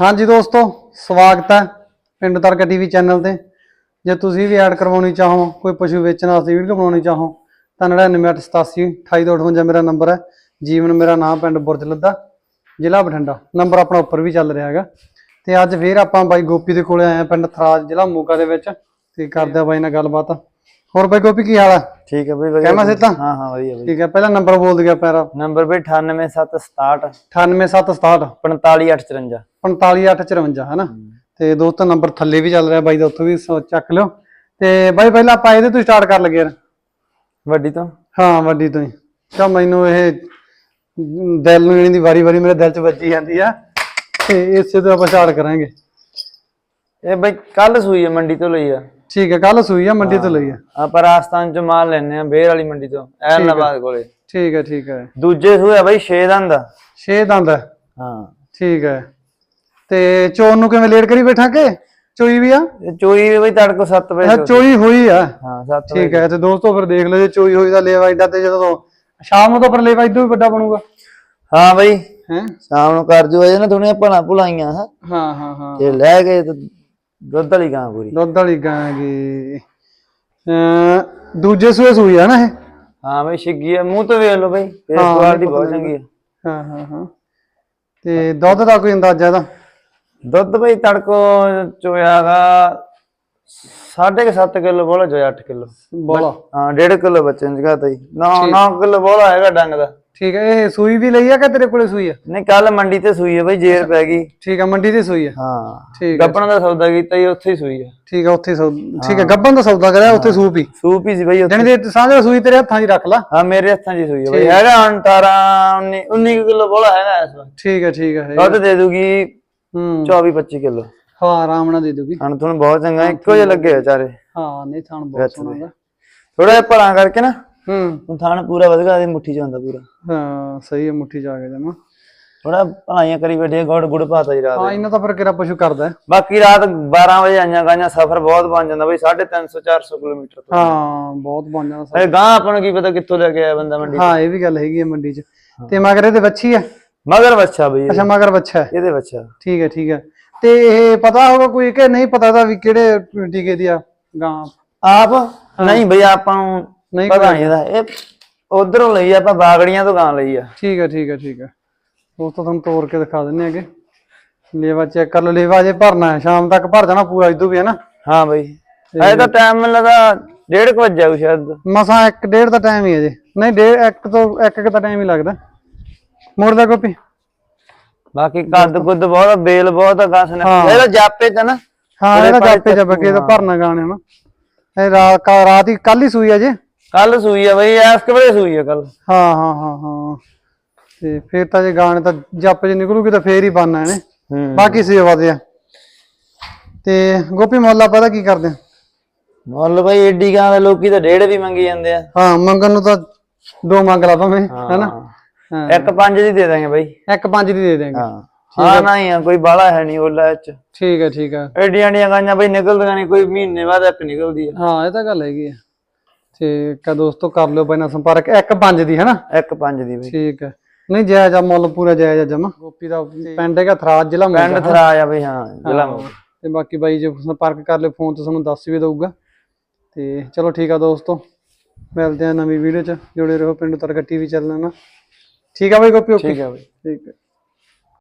ਹਾਂਜੀ ਦੋਸਤੋ, ਸਵਾਗਤ ਹੈ ਪਿੰਡ ਤਰਕਾ ਟੀਵੀ ਚੈਨਲ ਤੇ। ਜੇ ਤੁਸੀਂ ਵੀ ਐਡ ਕਰਵਾਉਣੀ ਚਾਹੋ, ਕੋਈ ਪਸ਼ੂ ਵੇਚਣ ਵਾਸਤੇ ਵੀਡੀਓ ਬਣਾਉਣੀ ਚਾਹੋ, ਤਾਂ 9987 2858 ਮੇਰਾ ਨੰਬਰ ਹੈ। ਜੀਵਨ ਮੇਰਾ ਨਾਮ ਪਿੰਡ ਬੁਰਜ ਲੱਦਾ ਜ਼ਿਲ੍ਹਾ ਬਠਿੰਡਾ। ਨੰਬਰ ਆਪਣਾ ਉੱਪਰ ਵੀ ਚੱਲ ਰਿਹਾ ਹੈਗਾ। ਤੇ ਅੱਜ ਫੇਰ ਆਪਾਂ ਬਾਈ ਗੋਪੀ ਦੇ ਕੋਲੇ ਆਏ ਆ ਪਿੰਡ ਥਰਾਜ ਜ਼ਿਲ੍ਹਾ ਮੋਗਾ ਦੇ ਵਿੱਚ। ਤੇ ਕਰਦੇ ਆ ਬਾਈ ਨਾਲ ਗੱਲਬਾਤ। ਹੋਰ ਬਾਈ ਗੋਪੀ, ਕੀ ਹਾਲ ਹੈ? ਠੀਕ ਹੈ ਬਈ ਵਧੀਆ ਕਹਿਮਾ ਸਿੱਧਾ? ਹਾਂ ਹਾਂ ਵਧੀਆ ਬਈ। ਠੀਕ ਹੈ ਪਹਿਲਾ ਨੰਬਰ ਬੋਲ ਦਿਆ ਪੈਰਾ? ਨੰਬਰ ਬਈ 98767 98767 45854 45854 ਹੈ ਨਾ? ਤੇ ਦੋਸਤੋ ਨੰਬਰ ਥੱਲੇ ਵੀ ਚੱਲ ਰਿਹਾ ਬਾਈ ਦਾ ਉੱਥੋਂ ਵੀ ਚੱਕ ਲਿਓ। ਤੇ ਬਾਈ ਪਹਿਲਾਂ ਆਪਾਂ ਇਹਦੇ ਤੋਂ ਸਟਾਰਟ ਕਰ ਲਗੇ ਯਾਰ। ਵੱਡੀ ਤੋਂ? ਹਾਂ ਵੱਡੀ ਤੋਂ ਹੀ। ਤਾਂ ਮੈਨੂੰ ਇਹ ਦਿਲ ਨੂੰ ਇਹਦੀ ਵਾਰੀ ਵਾਰੀ ਮੇਰੇ ਦਿਲ 'ਚ ਵੱਜੀ ਜਾਂਦੀ ਆ। ਤੇ ਇਸੇ ਤੋਂ ਆਪਾਂ ਸਟਾਰਟ ਕਰਾਂਗੇ। ਇਹ ਬਈ ਕੱਲ ਸੂਈ ਹੈ ਮੰਡੀ ਤੋਂ ਲਈ ਆ। ਠੀਕ ਹੈ ਕੱਲ ਸੂਈ ਆ ਮੰਡੀ ਤੋਂ ਲਈ ਆ। ਆਪਾਂ ਰਾਜਸਥਾਨ ਚ ਮਾਲ ਲੈਣੇ ਆ ਬੇਰ ਵਾਲੀ ਮੰਡੀ ਤੋਂ ਐਲਨਾਬਾਦ ਕੋਲੇ। ਠੀਕ ਹੈ ਠੀਕ ਹੈ। ਦੂਜੇ ਸੂਏ ਆ ਬਈ 6 ਦੰਦ ਆ। 6 ਦੰਦ ਹੈ ਹਾਂ। ਠੀਕ ਹੈ। ਤੇ ਚੋਣ ਨੂੰ ਕਿਵੇਂ ਲੇਟ ਕਰੀ ਬੈਠਾ ਕੇ ਚੋਈ ਵੀ ਆ? ਚੋਈ ਵੀ ਬਈ ਤੜਕੋ 7 ਵਜੇ ਅੱਛਾ ਚੋਈ ਹੋਈ ਆ। ਹਾਂ 7 ਠੀਕ ਹੈ ਤੇ। ਦੋਸਤੋ ਫਿਰ ਦੇਖ ਲਓ ਜੇ ਚੋਈ ਹੋਈ ਦਾ ਲੇਵਾ ਐਡਾ ਤੇ ਜਦੋਂ ਸ਼ਾਮ ਨੂੰ ਤਾਂ ਫਿਰ ਲੇਵਾ ਇਦੋਂ ਵੀ ਵੱਡਾ ਬਣੂਗਾ। ਹਾਂ ਬਈ ਹੈ? ਸ਼ਾਮ ਨੂੰ ਕਰ ਜੋ ਅਜੇ ਨਾ ਥੋੜੀਆਂ ਭਲਾ ਭੁਲਾਈਆਂ ਹਾਂ। ਹਾਂ ਹਾਂ ਹਾਂ। ਤੇ ਲੈ ਗਏ ਤੇ ਦੁੱਧ ਵਾਲੀ ਗਾਂ ਪੂਰੀ। ਦੁੱਧ ਵਾਲੀ ਗਾਂ ਗੀ ਅਮ ਦੂਜੇ ਸੂਏ ਸੂਈ ਆ ਨਾ ਇਹ? ਹਾਂ ਬਈ ਛਿੱਗੀ ਆ। ਮੂੰਹ ਤੋਂ ਵੇਖ ਲਓ ਬਈ ਫੇਸ ਹਾਂ, ਕੁਆਲਿਟੀ ਬਹੁਤ ਚੰਗੀ ਆ। ਹਾਂ ਹਾਂ ਹਾਂ। ਤੇ ਦੁੱਧ ਦਾ ਕੋਈ ਅੰਦਾਜ਼ਾ ਇਹਦਾ? ਦੁੱਧ ਬਈ ਤੜਕੋ ਚੋਇਆਗਾ ਸਾਢੇ ਕੁ ਸੱਤ ਕਿਲੋ ਬੋਲਾ ਚੋਇਆ 8 ਕਿਲੋ। ਬੋਲਾ। ਹਾਂ 1.5 ਕਿਲੋ ਬੱਚੇ ਨੇ ਜਗਾ ਤੀ। 9 9 ਕਿਲੋ ਬੋਲਾ ਹੈਗਾ ਡੰਗ ਦਾ। ਠੀਕ ਹੈ ਇਹ ਸੂਈ ਵੀ ਲਈ ਆ ਕਿ ਤੇਰੇ ਕੋਲੇ ਸੂਈ ਆ? ਨਹੀਂ ਕੱਲ ਮੰਡੀ ਤੇ ਸੂਈ ਹੈ ਬਈ ਜੇਰ ਪੈ ਗਈ। ਠੀਕ ਹੈ ਮੰਡੀ ਤੇ ਸੂਈ ਆ? ਹਾਂ। ਠੀਕ ਹੈ। ਗੱਪਣ ਦਾ ਸੌਦਾ ਕੀਤਾ ਜੀ ਉੱਥੇ ਹੀ ਸੂਈ ਹੈ ਠੀਕ ਹੈ ਉੱਥੇ ਸੌਦਾ ਠੀਕ ਹੈ ਗੱਬਨ ਦਾ ਸੌਦਾ ਕਰਿਆ ਉੱਥੇ ਸੂਪ ਹੀ? ਸੂਪ ਹੀ ਸੀ ਬਈ ਉੱਥੇ। ਜਣੀ ਦੇ ਸਾਂਝਾ ਸੂਈ ਤੇਰੇ ਹੱਥਾਂ 'ਚ ਰੱਖ ਲਾ। ਹਾਂ ਮੇਰੇ ਹੱਥਾਂ 'ਚ ਹੀ ਸੂਈ ਹੈ ਬਈ। ਹੈਗਾ ਹੁਣ 18 19 19 ਕਿਲੋ ਬੋਲਾ ਹੈਗਾ ਇਸ ਵਾਰ। ਠੀਕ ਹੈ ਠੀਕ ਹੈ। ਦੁੱਧ ਦੇ ਦੂਗੀ ਹੂੰ। 24 25 ਕਿਲੋ। ਹਾਂ ਆਰਾਮ ਨਾਲ ਦੇ ਦੂਗੀ। ਹਣ ਤੁਹਾਨੂੰ ਬਹੁਤ ਚੰਗਾ ਇੱਕੋ ਜਿਹੇ ਲੱਗੇ ਆ ਚਾਰੇ। ਹਾਂ ਨਹੀਂ ਥਾਣ ਬਹੁਤ ਸੋਹਣਾ ਥੋੜਾ ਜਿਹਾ ਭਲਾ ਕਰਕੇ ਨਾ। ਹੂੰ। ਹੁਣ ਥਾਣ ਪੂਰਾ ਵਧਗਾ ਦੀ ਮੁੱਠੀ ਚ ਹੁੰਦਾ ਪੂਰਾ। ਹਾਂ ਸਹੀ ਹੈ ਮੁੱਠੀ ਜਾ ਕੇ ਜਮਾ। ਥੋੜਾ ਭਲਾਈਆਂ ਕਰੀ ਬੈਠੇ ਗੁੜ ਗੁੜ ਪਾਤਾ ਜੀ ਰਾਤ ਹਾਂ ਇਹਨਾਂ ਤਾਂ ਫਿਰ ਕਿਹੜਾ ਪਸ਼ੂ ਕਰਦਾ ਹੈ। ਬਾਕੀ ਰਾਤ 12 ਵਜੇ ਆਈਆਂ ਗਾਈਆਂ ਸਫ਼ਰ ਬਹੁਤ ਬਣ ਜਾਂਦਾ ਬਈ 350 400 ਕਿਲੋਮੀਟਰ ਤੋਂ। ਹਾਂ ਬਹੁਤ ਬਣ ਜਾਂਦਾ ਇਹ ਗਾਂ ਆਪਾਂ ਨੂੰ ਕੀ ਪਤਾ ਕਿੱਥੋਂ ਲੈ ਕੇ ਆਇਆ ਬੰਦਾ ਮੰਡੀ ਹਾਂ ਇਹ ਵੀ ਗੱਲ ਹੈਗੀ ਹੈ ਮੰਡੀ 'ਚ। ਤੇ ਮਗਰ ਇਹਦੇ ਵੱਛੀ ਆ ਮਗਰ ਬੱਚਾ ਬਈ ਅੱਛਾ ਮਗਰ ਬੱਚਾ ਹੈ। ਇਹਦੇ ਬੱਚਾ ਠੀਕ ਹੈ ਠੀਕ ਹੈ। ਤੇ ਇਹ ਪਤਾ ਹੋਗਾ ਕੋਈ ਕਿ ਨਹੀਂ ਪਤਾ ਦਾ ਵੀ ਕਿਹੜੇ ਟੀਕੇ ਦੀ ਆ ਗਾਂ। ਆਪ? ਨਹੀਂ ਬਈ ਆਪਾਂ ਨੂੰ ਨਹੀਂ ਪਤਾ ਨਹੀਂ ਇਹਦਾ। ਇਹ ਉਧਰੋਂ ਲਈ ਆ, ਆਪਾਂ ਬਾਗੜੀਆਂ ਤੋਂ ਗਾਂ ਲਈ ਆ। ਠੀਕ ਹੈ ਠੀਕ ਹੈ ਠੀਕ ਹੈ ਉਸ ਤੋਂ ਤੁਹਾਨੂੰ ਤੋੜ ਕੇ ਦਿਖਾ ਦਿੰਨੇ ਆਗੇ। ਲੇਵਾ ਚੈੱਕ ਕਰ ਲਓ ਲੇਵਾ ਜੇ ਭਰਨਾ ਹੈ ਸ਼ਾਮ ਤੱਕ ਭਰ ਜਾਣਾ ਪੂਰਾ ਇਦੋਂ ਵੀ ਹੈ ਨਾ? ਹਾਂ ਬਈ। ਇਹ ਤਾਂ ਟਾਈਮ ਮੈਨੂੰ ਲੱਗਾ ਡੇਢ ਕੁ ਵਜੇ ਆਊ ਸ਼ਾਇਦ। ਮਸਾਂ 1 ਡੇਢ ਦਾ ਟਾਈਮ ਹੀ ਹੈ ਜੀ। ਨਹੀਂ ਡੇਢ ਇੱਕ ਤੋਂ ਇੱਕ ਇੱਕ ਦਾ ਟਾਈਮ ਹੀ ਲੱਗਦਾ। ਮੋੜਦਾ ਕਾਪੀ ਬਾਕੀ ਕੱਦ ਕੁੱਦ ਬਹੁਤ ਆ, ਬੇਲ ਬਹੁਤ ਆ ਗਾਂ ਸਨੇ ਇਹਦਾ ਜਾਪੇ ਚ ਨਾ। ਹਾਂ ਇਹਦਾ ਜਾਪੇ ਜੱਪ ਕੇ ਇਹਦਾ ਭਰਨਾ ਗਾਣੇ ਨਾ ਇਹ ਰਾਤ ਕਾ ਰਾਤ ਹੀ ਕੱਲ ਹੀ ਸੂਈ ਆ ਜੇ। ਕੱਲ ਸੂਈ ਆ ਬਈ ਐਸ ਕਬਲੇ ਸੂਈ ਆ ਕੱਲ ਹਾਂ ਹਾਂ ਹਾਂ ਹਾਂ। ਤੇ ਫੇਰ ਤਾਂ ਜੇ ਗਾਣੇ ਤਾਂ ਜੱਪ ਜੇ ਨਿਕਲੂਗੀ ਤਾਂ ਫੇਰ ਹੀ ਇਹਨੇ। ਹੂੰ। ਬਾਕੀ ਸੇਵਾ ਦੇ ਆ। ਤੇ ਗੋਪੀ ਮੁੱਲ ਪਤਾ ਕੀ ਕਰਦੇ ਆ? ਮੁੱਲ ਬਈ ਏਡੀ ਗਾਂ ਦੇ ਲੋਕੀ ਤਾਂ ਡੇਢ ਵੀ ਮੰਗੀ ਜਾਂਦੇ ਆ। ਹਾਂ ਮੰਗਣ ਨੂੰ ਤਾਂ ਦੋ ਮੰਗ ਲਾ ਭਾਵੇਂ ਹੈਨਾ? ਹਾਂ। ਇੱਕ ਪੰਜ ਦੀ ਦੇ ਦਾਂਗੇ ਬਈ। ਇੱਕ ਪੰਜ ਦੀ ਦੇ ਦੇਂਗੇ। ਹਾਂ। ਹਾਂ ਨਹੀਂ ਆ ਕੋਈ ਬਾਲਾ ਹੈ ਨਹੀਂ ਉਹਲਾ ਚ। ਠੀਕ ਹੈ ਠੀਕ ਹੈ ਏਡੀਆਂ ਏਡੀਆਂ ਗਾਂਆਂ ਬਈ ਨਿਕਲਦੀਆਂ ਨਹੀਂ ਕੋਈ ਮਹੀਨੇ ਬਾਅਦ ਇੱਕ ਨਿਕਲਦੀ ਆ। ਹਾਂ ਇਹ ਤਾਂ ਗੱਲ ਹੈਗੀ ਆ। ਠੀਕ ਆ ਦੋਸਤੋ ਕਰ ਲਿਓ ਪਹਿਲਾਂ ਸੰਪਰਕ। ਇੱਕ ਪੰਜ ਦੀ ਹੈਨਾ? ਇੱਕ ਪੰਜ ਦੀ ਬਈ। ਠੀਕ ਹੈ। ਨਹੀਂ ਜਾਇਜ਼ ਆ ਮੁੱਲ ਪੂਰਾ ਜਾਇਜ਼ ਆ ਜਮਾ। ਗੋਪੀ ਦਾ ਪਿੰਡ ਹੈਗਾ ਥਰਾਜ ਜ਼ਿਲ੍ਹਾ ਪਿੰਡ ਮੋਗਾ ਥਰਾ ਆ ਬਈ ਹਾਂ ਜ਼ਿਲ੍ਹਾ ਮੋਗਾ। ਤੇ ਬਾਕੀ ਬਾਈ ਜੇ ਸੰਪਰਕ ਕਰ ਲਿਓ ਫੋਨ ਤੇ ਤੁਹਾਨੂੰ ਦੱਸ ਵੀ ਦਊਗਾ। ਤੇ ਚਲੋ ਠੀਕ ਆ ਦੋਸਤੋ। ਮਿਲਦੇ ਆ ਨਵੀਂ ਵੀਡੀਓ ਚ। ਜੁੜੇ ਰਹੋ ਪਿੰਡ ਤਰਕੱਟੀ ਵੀ ਚੱਲਣਾ। ਨਾ ਠੀਕ ਆ ਬਾਈ ਗੋਪੀ ਓਕੇ ਠੀਕ ਆ ਬਈ। ਠੀਕ ਹੈ